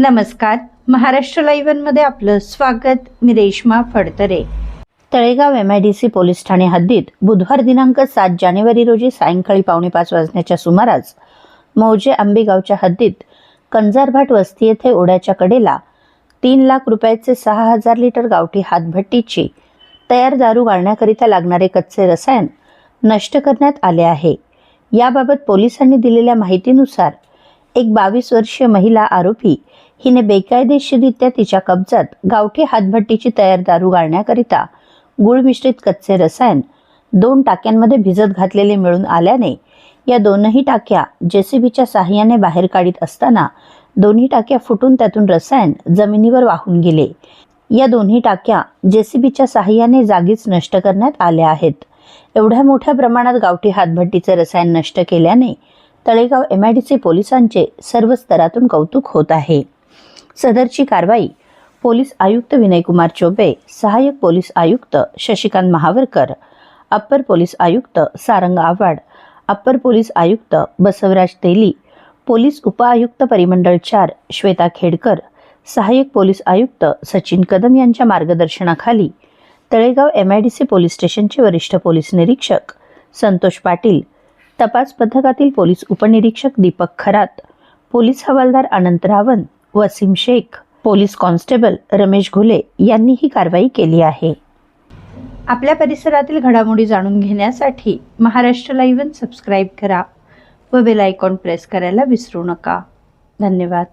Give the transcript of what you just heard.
नमस्कार. महाराष्ट्रमध्ये आपलं स्वागत. मी Reshma Phadtare. Talegaon M I D C police Thane हद्दीत बुधवार दिनांक सात जानेवारी रोजी सायंकाळी पावणे पाच वाजण्याच्या सुमारास मौजे आंबेगावच्या हद्दीत कंजारभाट वस्ती येथे ओढ्याच्या कडेला तीन लाख रुपयाचे सहा हजार लिटर गावठी हातभट्टीची तयार दारू गाळण्याकरिता लागणारे कच्चे रसायन नष्ट करण्यात आले आहे. याबाबत पोलिसांनी दिलेल्या माहितीनुसार एक बावीस वर्षीय महिला आरोपी हिने बेकायदेशीरित्या तिच्या कब्जात गावठी हातभट्टीची तयार दारू गाळण्याकरिता गुळ मिश्रित कच्चे रसायन दोन टाक्यांमध्ये भिजत घातलेले मिळून आल्याने या दोनही टाक्या जेसीबीच्या साहाय्याने बाहेर काढीत असताना दोन्ही टाक्या फुटून त्यातून रसायन जमिनीवर वाहून गेले. या दोन्ही टाक्या जेसीबीच्या साहाय्याने जागीच नष्ट करण्यात आल्या आहेत. एवढ्या मोठ्या प्रमाणात गावठी हातभट्टीचे रसायन नष्ट केल्याने Talegaon M I D C पोलिसांचे सर्व स्तरातून कौतुक होत आहे. सदरची कारवाई. पोलीस आयुक्त विनयकुमार चोबे सहाय्यक पोलीस आयुक्त शशिकांत महावरकर अप्पर पोलीस आयुक्त सारंग आव्हाड अप्पर पोलीस आयुक्त बसवराज तेली पोलीस उपआयुक्त परिमंडळ चार श्वेता खेडकर सहाय्यक पोलीस आयुक्त सचिन कदम यांच्या मार्गदर्शनाखाली Talegaon M I D C police स्टेशनचे वरिष्ठ पोलीस निरीक्षक संतोष पाटील तपास पथकातील पोलीस उपनिरीक्षक दीपक खरात पोलीस हवालदार अनंत रावण वसीम शेख पोलीस कॉन्स्टेबल रमेश घुले यांनी ही कारवाई केली आहे. आपल्या परिसरातील घडामोडी जाणून घेण्यासाठी महाराष्ट्र लाईव्ह सबस्क्राईब करा व बेल आयकॉन प्रेस करायला विसरू नका. धन्यवाद.